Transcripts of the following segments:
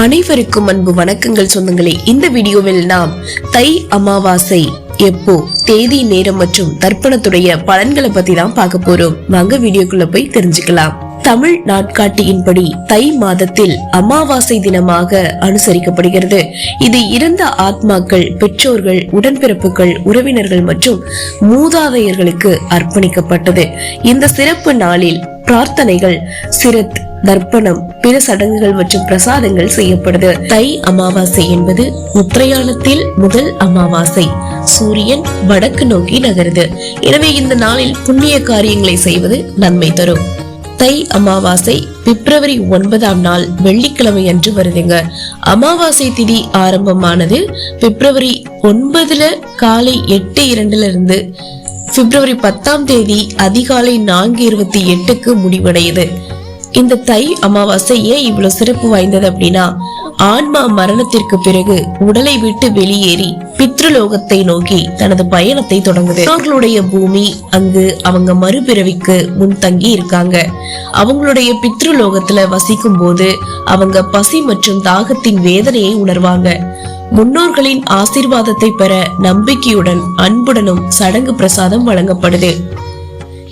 அனைவருக்கும் அன்பு வணக்கங்கள் சொந்தங்களே. இந்த வீடியோவில் நாம் தை அமாவாசை எப்போ தேதி நேரம் மற்றும் தர்ப்பணத்துடைய பலன்களை பத்தி தான் பார்க்க போறோம். வாங்க வீடியோக்குள்ள போய் தெரிஞ்சுக்கலாம். தமிழ் நாட்காட்டியின்படி தை மாதத்தில் அமாவாசை தினமாக அனுசரிக்கப்படுகிறது. இது இறந்த ஆத்மாக்கள் பெற்றோர்கள் உடன்பிறப்புகள் உறவினர்கள் மற்றும் மூதாதையர்களுக்கு அர்ப்பணிக்கப்பட்டது. இந்த சிறப்பு நாளில் பிரார்த்தனைகள் சிரத் தர்ப்பணம் பிற சடங்குகள் மற்றும் பிரசாதங்கள் செய்யப்படுது. தை அமாவாசை என்பது உத்திரையாணத்தில் முதல் அமாவாசை. சூரியன் வடக்கு நோக்கி நகருது. எனவே இந்த நாளில் புண்ணிய காரியங்களை செய்வது நன்மை தரும். தை அமாவாசை பிப்ரவரி ஒன்பதாம் நாள் வெள்ளிக்கிழமை அன்று வருதுங்க. அமாவாசை திதி ஆரம்பமானது பிப்ரவரி ஒன்பதுல காலை எட்டு இரண்டுல இருந்து பிப்ரவரி பத்தாம் தேதி அதிகாலை நான்கு இருபத்தி எட்டுக்கு முடிவடையுது. இந்த தை அமாவாசை ஏன் இவ்வளவு சிறப்பு வாய்ந்தது அப்படின்னா ஆன்மா மரணத்திற்கு பிறகு உடலை விட்டு வெளியேறி பித்ருலோகத்தை நோக்கி தனது பயணத்தை தொடங்குது. அவர்களுடைய பூமி அங்கு அவங்க மறுபிறவிக்கு முன் தங்கி இருக்காங்க. அவங்களுடைய பித்ருலோகத்துல வசிக்கும் போது அவங்க பசி மற்றும் தாகத்தின் வேதனையை உணர்வாங்க. முன்னோர்களின் ஆசிர்வாதத்தை பெற நம்பிக்கையுடன் அன்புடனும் சடங்கு பிரசாதம் வழங்கப்படுது.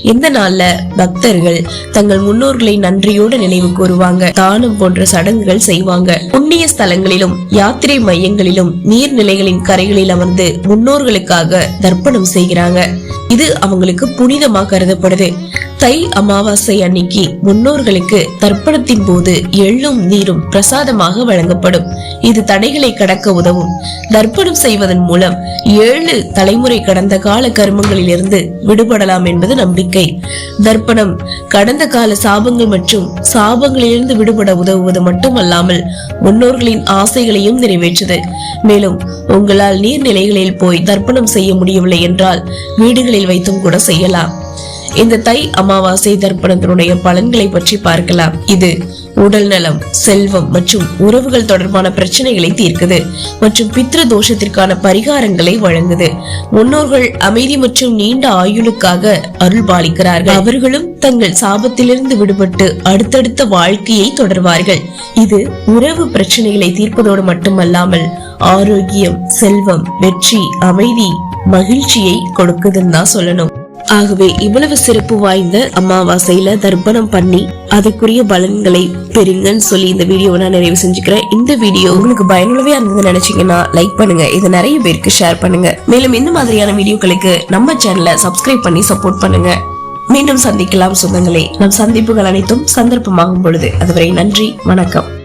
இந்த நாள்ல பக்தர்கள் தங்கள் முன்னோர்களை நன்றியோடு நினைவு கூறுவாங்க. தானம் போன்ற சடங்குகள் செய்வாங்க. புண்ணிய ஸ்தலங்களிலும் யாத்திரை மையங்களிலும் நீர்நிலைகளின் கரைகளில் அமர்ந்து முன்னோர்களுக்காக தர்ப்பணம் செய்கிறாங்க. இது அவங்களுக்கு புனிதமா கருதப்படுது. தை அமாவாசை அன்னைக்கு முன்னோர்களுக்கு தர்ப்பணத்தின் போது எள்ளும் நீரும் பிரசாதமாக வழங்கப்படும். இது தடைகளை கடக்க உதவும். தர்ப்பணம் செய்வதன் மூலம் ஏழு தலைமுறை கடந்த கால கர்மங்களிலிருந்து விடுபடலாம் என்பது நம்பிக்கை. தர்ப்பணம் கடந்த கால சாபங்கள் மற்றும் சாபங்களிலிருந்து விடுபட உதவுவது மட்டுமல்லாமல் முன்னோர்களின் ஆசைகளையும் நிறைவேற்றுது. மேலும் உங்களால் நீர்நிலைகளில் போய் தர்ப்பணம் செய்ய முடியவில்லை என்றால் வீடுகளில் வைத்தும் கூட செய்யலாம். இந்த தை அமாவாசை தர்ப்பணத்தினுடைய பலன்களை பற்றி பார்க்கலாம். இது உடல் நலம் செல்வம் மற்றும் உறவுகள் தொடர்பான பிரச்சனைகளை தீர்க்குது மற்றும் பித்ரு தோஷத்திற்கான பரிகாரங்களை வழங்குது. முன்னோர்கள் அமைதி மற்றும் நீண்ட ஆயுளுக்காக அருள் பாலிக்கிறார்கள். அவர்களும் தங்கள் சாபத்திலிருந்து விடுபட்டு அடுத்தடுத்த வாழ்க்கையை தொடர்வார்கள். இது உறவு பிரச்சனைகளை தீர்ப்பதோடு மட்டுமல்லாமல் ஆரோக்கியம் செல்வம் வெற்றி அமைதி மகிழ்ச்சியை கொடுக்குதுன்னு தான் சொல்லணும். ஆகவே இவ்வளவு சிறப்பு வாய்ந்த அமாவாசையில தர்ப்பணம் பண்ணி அதுக்குரிய பலன்களை பெறுங்கன்னு சொல்லி இந்த வீடியோவை நான் நிறைவு செஞ்சுக்கிறேன். இந்த வீடியோ உங்களுக்கு பயனுள்ளவே இருந்தது நினைச்சீங்கன்னா லைக் பண்ணுங்க. இதை நிறைய பேருக்கு ஷேர் பண்ணுங்க. மேலும் இந்த மாதிரியான வீடியோக்களுக்கு நம்ம சேனலை சப்ஸ்கிரைப் பண்ணி சப்போர்ட் பண்ணுங்க. மீண்டும் சந்திக்கலாம் சொந்தங்களே நம் சந்திப்புகள் அனைத்தும் சந்தர்ப்பமாகும் பொழுது. அதுவரை நன்றி வணக்கம்.